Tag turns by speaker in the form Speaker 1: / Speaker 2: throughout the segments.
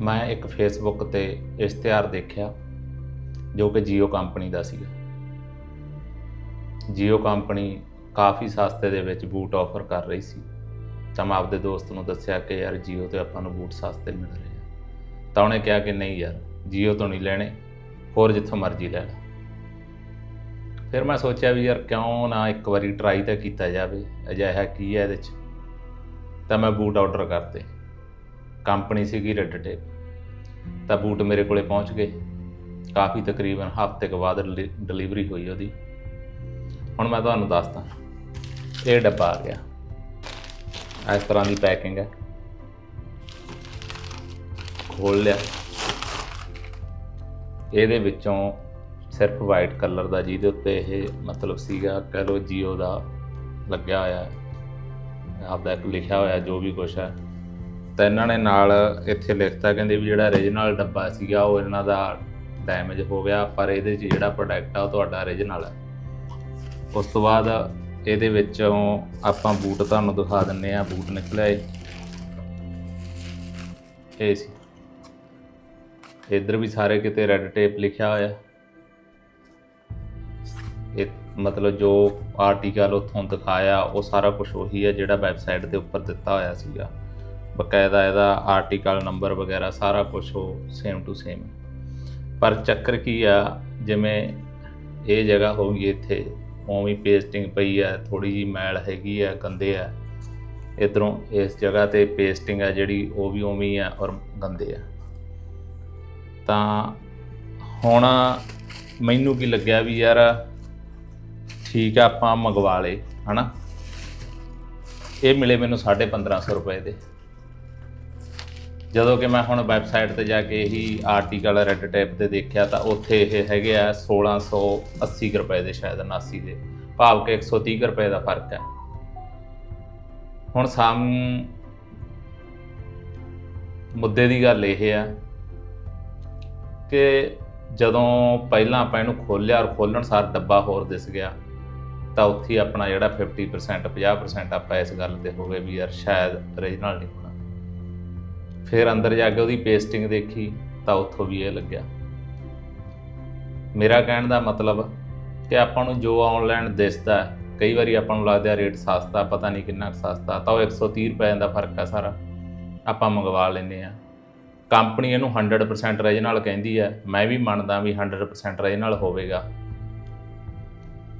Speaker 1: ਮੈਂ ਇੱਕ ਫੇਸਬੁੱਕ ਤੇ ਇਸ਼ਤਿਹਾਰ ਦੇਖਿਆ ਜੋ ਕਿ ਜੀਓ ਕੰਪਨੀ ਦਾ ਸੀਗਾ। ਜੀਓ ਕੰਪਨੀ ਕਾਫੀ ਸਸਤੇ ਦੇ ਵਿੱਚ ਬੂਟ ਆਫਰ ਕਰ ਰਹੀ ਸੀ। ਤਾਂ ਮੈਂ ਆਪਦੇ ਦੋਸਤ ਨੂੰ ਦੱਸਿਆ ਕਿ ਯਾਰ ਜੀਓ ਤੇ ਆਪਾਂ ਨੂੰ ਬੂਟ ਸਸਤੇ ਮਿਲ ਰਹੇ ਆ। ਤਾਂ ਉਹਨੇ ਕਿਹਾ ਕਿ ਨਹੀਂ ਯਾਰ ਜੀਓ ਤੋਂ ਨਹੀਂ ਲੈਣੇ, ਹੋਰ ਜਿੱਥੋਂ ਮਰਜ਼ੀ ਲੈ ਲੈ। ਫਿਰ ਮੈਂ ਸੋਚਿਆ ਵੀ ਯਾਰ ਕਿਉਂ ਨਾ ਇੱਕ ਵਾਰੀ ਟਰਾਈ ਤਾਂ ਕੀਤਾ ਜਾਵੇ, ਅਜਿਹਾ ਕੀ ਹੈ ਇਹਦੇ 'ਚ? ਤਾਂ ਮੈਂ ਬੂਟ ਆਰਡਰ ਕਰਤੇ ਕੰਪਨੀ ਸੀਗੀ ਰੈੱਡ ਟੇਪ ਤਾਂ ਬੂਟ ਮੇਰੇ ਕੋਲੇ ਪਹੁੰਚ ਗਏ। ਕਾਫੀ ਤਕਰੀਬਨ ਹਫ਼ਤੇ ਕੁ ਬਾਅਦ ਡਿਲੀਵਰੀ ਹੋਈ ਉਹਦੀ। ਹੁਣ ਮੈਂ ਤੁਹਾਨੂੰ ਦੱਸਦਾ, ਇਹ ਡੱਬਾ ਆ ਗਿਆ। ਇਸ ਤਰ੍ਹਾਂ ਦੀ ਪੈਕਿੰਗ ਹੈ। ਖੋਲ ਲਿਆ। ਇਹਦੇ ਵਿੱਚੋਂ ਸਿਰਫ ਵਾਈਟ ਕਲਰ ਦਾ, ਜਿਹਦੇ ਉੱਤੇ ਇਹ ਮਤਲਬ ਸੀਗਾ, ਕਹ ਲੋ ਜੀਓ ਦਾ ਲੱਗਿਆ ਹੋਇਆ ਆਪਦਾ ਇੱਕ ਲਿਖਿਆ ਹੋਇਆ ਜੋ ਵੀ ਕੁਛ ਹੈ। ਤਾਂ ਇਹਨਾਂ ਨੇ ਨਾਲ ਇੱਥੇ ਲਿਖਤਾ ਕਹਿੰਦੇ ਵੀ ਜਿਹੜਾ origignal ਡੱਬਾ ਸੀਗਾ ਉਹ ਇਹਨਾਂ ਦਾ ਡੈਮੇਜ ਹੋ ਗਿਆ, ਪਰ ਇਹਦੇ 'ਚ ਜਿਹੜਾ ਪ੍ਰੋਡਕਟ ਆ ਉਹ ਤੁਹਾਡਾ origignal ਹੈ ਉਸ ਤੋਂ ਬਾਅਦ ਇਹਦੇ ਵਿੱਚੋਂ ਆਪਾਂ ਬੂਟ ਤੁਹਾਨੂੰ ਦਿਖਾ ਦਿੰਨੇ ਆ, ਬੂਟ ਨਿਕਲਿਆ ਏ ਇਹ ਸੀ। ਇੱਧਰ ਵੀ ਸਾਰੇ ਕਿਤੇ ਰੈੱਡ ਟੇਪ ਲਿਖਿਆ ਹੋਇਆ। ਇਹ ਮਤਲਬ ਜੋ ਆਰਟੀਕਲ ਉੱਥੋਂ ਦਿਖਾਇਆ, ਉਹ ਸਾਰਾ ਕੁਝ ਉਹੀ ਹੈ ਜਿਹੜਾ ਵੈਬਸਾਈਟ ਦੇ ਉੱਪਰ ਦਿੱਤਾ ਹੋਇਆ ਸੀਗਾ। ਬਕਾਇਦਾ ਇਹਦਾ ਆਰਟੀਕਲ ਨੰਬਰ ਵਗੈਰਾ ਸਾਰਾ ਕੁਝ ਉਹ ਸੇਮ ਟੂ ਸੇਮ ਪਰ ਚੱਕਰ ਕੀ ਆ, ਜਿਵੇਂ ਇਹ ਜਗ੍ਹਾ ਹੋ ਗਈ ਇੱਥੇ, ਉਵੇਂ ਪੇਸਟਿੰਗ ਪਈ ਹੈ ਥੋੜੀ ਜੀ ਮੈਲ ਹੈਗੀ ਹੈ ਗੰਦੇ ਆ। ਇਧਰੋਂ ਇਸ ਜਗ੍ਹਾ ਤੇ ਪੇਸਟਿੰਗ ਹੈ ਜਿਹੜੀ, ਉਹ ਵੀ ਉਵੇਂ ਹੀ ਆ ਔਰ ਗੰਦੇ ਆ। ਤਾਂ ਹੁਣ ਮੈਨੂੰ ਕੀ ਲੱਗਿਆ ਵੀ ਯਾਰ, ਠੀਕ ਆ ਆਪਾਂ ਮੰਗਵਾ ਲਏ, ਹਨਾ? ਇਹ ਮਿਲੇ ਮੈਨੂੰ 1550 ਰੁਪਏ ਦੇ। ਜਦੋਂ ਕਿ ਮੈਂ ਹੁਣ ਵੈਬਸਾਈਟ ਤੇ ਜਾ ਕੇ ਇਹੀ ਆਰਟੀਕਲ ਰੈੱਡ ਟੇਪ ਤੇ ਦੇਖਿਆ ਤਾਂ ਉੱਥੇ ਇਹ ਹੈਗੇ ਆ 1680 ਕੁ ਰੁਪਏ ਦੇ ਸ਼ਾਇਦ 79 ਦੇ, ਭਾਵ ਕਿ 130 ਕੁ ਰੁਪਏ ਦਾ ਫ਼ਰਕ ਹੈ। ਹੁਣ ਸਾਨੂੰ ਮੁੱਦੇ ਦੀ ਗੱਲ ਇਹ ਆ ਕਿ ਜਦੋਂ ਪਹਿਲਾਂ ਆਪਾਂ ਇਹਨੂੰ ਖੋਲ੍ਹਿਆ ਔਰ ਖੋਲਣ ਸਾਰ ਡੱਬਾ ਹੋਰ ਦਿਸ ਗਿਆ, ਤਾਂ ਉੱਥੇ ਆਪਣਾ ਜਿਹੜਾ 50% 50% ਆਪਾਂ ਇਸ ਗੱਲ ਤੇ ਹੋ ਗਏ ਵੀ ਯਾਰ ਸ਼ਾਇਦ origignal ਨਹੀਂ ਹੋਣਾ। ਫਿਰ ਅੰਦਰ ਜਾ ਕੇ ਉਹਦੀ ਪੇਸਟਿੰਗ ਦੇਖੀ, ਤਾਂ ਉੱਥੋਂ ਵੀ ਇਹ ਲੱਗਿਆ। ਮੇਰਾ ਕਹਿਣ ਦਾ ਮਤਲਬ ਕਿ ਆਪਾਂ ਨੂੰ ਜੋ ਆਨਲਾਈਨ ਦਿਸਦਾ, ਕਈ ਵਾਰੀ ਆਪਾਂ ਨੂੰ ਲੱਗਦਾ ਰੇਟ ਸਸਤਾ, ਪਤਾ ਨਹੀਂ ਕਿੰਨਾ ਕੁ ਸਸਤਾ, ਤਾਂ ਉਹ 130 ਰੁਪਏ ਦਾ ਫ਼ਰਕ ਹੈ ਸਾਰਾ। ਆਪਾਂ ਮੰਗਵਾ ਲੈਂਦੇ ਆ ਕੰਪਨੀ ਇਹਨੂੰ 100% ਨਾਲ ਕਹਿੰਦੀ ਹੈ ਮੈਂ ਵੀ ਮੰਨਦਾ ਵੀ 100% ਨਾਲ ਹੋਵੇਗਾ।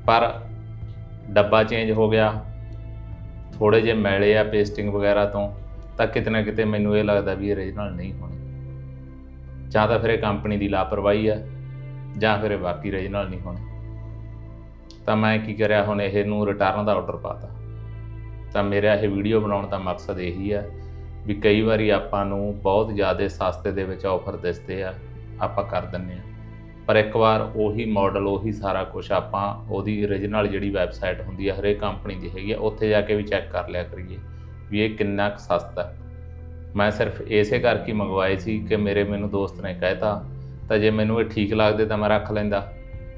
Speaker 1: ਪਰ ਡੱਬਾ ਚੇਂਜ ਹੋ ਗਿਆ। ਥੋੜੇ ਜਿਹੇ ਮੈਲੇ ਆ ਪੇਸਟਿੰਗ ਵਗੈਰਾ ਤੋਂ। ਤਾਂ ਕਿਤੇ ਨਾ ਕਿਤੇ ਮੈਨੂੰ ਇਹ ਲੱਗਦਾ ਵੀ ਇਹ origignal ਨਹੀਂ ਹੋਣੀ। ਜਾਂ ਤਾਂ ਫਿਰ ਇਹ ਕੰਪਨੀ ਦੀ ਲਾਪਰਵਾਹੀ ਆ, ਜਾਂ ਫਿਰ ਇਹ ਬਾਕੀ origignal ਨਹੀਂ ਹੋਣੇ। ਤਾਂ ਮੈਂ ਕੀ ਕਰਿਆ, ਹੁਣ ਇਹ ਨੂੰ ਰਿਟਰਨ ਦਾ ਆਰਡਰ ਪਾਤਾ। ਤਾਂ ਮੇਰਾ ਇਹ ਵੀਡੀਓ ਬਣਾਉਣ ਦਾ ਮਕਸਦ ਇਹੀ ਆ ਵੀ ਕਈ ਵਾਰੀ ਆਪਾਂ ਨੂੰ ਬਹੁਤ ਜ਼ਿਆਦਾ ਸਸਤੇ ਦੇ ਵਿੱਚ ਆਫਰ ਦਿਸਦੇ ਆ, ਆਪਾਂ ਕਰ ਦਿੰਨੇ ਆ। ਪਰ ਇੱਕ ਵਾਰ ਉਹੀ ਮਾਡਲ ਉਹੀ ਸਾਰਾ ਕੁਝ ਆਪਾਂ ਉਹਦੀ origignal ਜਿਹੜੀ ਵੈਬਸਾਈਟ ਹੁੰਦੀ ਆ, ਹਰੇਕ ਕੰਪਨੀ ਦੀ ਹੈਗੀ ਆ, ਉੱਥੇ ਜਾ ਕੇ ਵੀ ਚੈੱਕ ਕਰ ਲਿਆ ਕਰੀਏ। ਵੀ ਇਹ ਕਿੰਨਾ ਕੁ ਸਸਤਾ ਮੈਂ ਸਿਰਫ ਇਸੇ ਕਰਕੇ ਮੰਗਵਾਏ ਸੀ ਕਿ ਮੇਰੇ ਮੈਨੂੰ ਦੋਸਤ ਨੇ ਕਹਿਤਾ ਤਾਂ ਜੇ ਮੈਨੂੰ ਇਹ ਠੀਕ ਲੱਗਦੇ ਤਾਂ ਮੈਂ ਰੱਖ ਲੈਂਦਾ।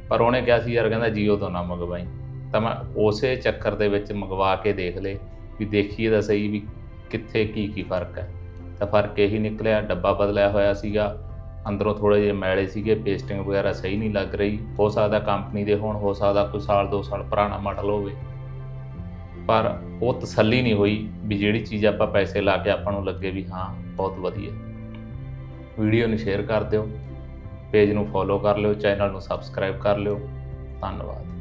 Speaker 1: ਪਰ ਉਹਨੇ ਕਿਹਾ ਸੀ, ਯਾਰ ਕਹਿੰਦਾ ਜੀਓ ਤੋਂ ਨਾ ਮੰਗਵਾਈ। ਤਾਂ ਮੈਂ ਉਸੇ ਚੱਕਰ ਦੇ ਵਿੱਚ ਮੰਗਵਾ ਕੇ ਦੇਖ ਲਏ ਵੀ ਦੇਖੀਏ ਤਾਂ ਸਹੀ ਵੀ ਕਿੱਥੇ ਕੀ ਕੀ ਫ਼ਰਕ ਹੈ। ਤਾਂ ਫ਼ਰਕ ਇਹੀ ਨਿਕਲਿਆ, ਡੱਬਾ ਬਦਲਿਆ ਹੋਇਆ ਸੀਗਾ। ਅੰਦਰੋਂ ਥੋੜੇ ਜਿਹੇ ਮੈਲੇ ਸੀਗੇ, ਪੇਸਟਿੰਗ ਵਗੈਰਾ ਸਹੀ ਨਹੀਂ ਲੱਗ ਰਹੀ। ਹੋ ਸਕਦਾ ਕੰਪਨੀ ਦੇ ਹੋਣ, ਹੋ ਸਕਦਾ ਕੋਈ ਸਾਲ, ਦੋ ਸਾਲ ਪੁਰਾਣਾ ਮਾਡਲ ਹੋਵੇ। ਪਰ ਉਹ ਤਸੱਲੀ ਨਹੀਂ ਹੋਈ ਵੀ ਜਿਹੜੀ ਚੀਜ਼ ਆਪਾਂ ਪੈਸੇ ਲਾ ਕੇ ਆਪਾਂ ਨੂੰ ਲੱਗੇ ਵੀ ਹਾਂ, ਬਹੁਤ ਵਧੀਆ। ਵੀਡੀਓ ਨੂੰ ਸ਼ੇਅਰ ਕਰ ਦਿਓ, ਪੇਜ ਨੂੰ ਫੋਲੋ ਕਰ ਲਿਓ, ਚੈਨਲ ਨੂੰ ਸਬਸਕ੍ਰਾਈਬ ਕਰ ਲਿਓ। ਧੰਨਵਾਦ।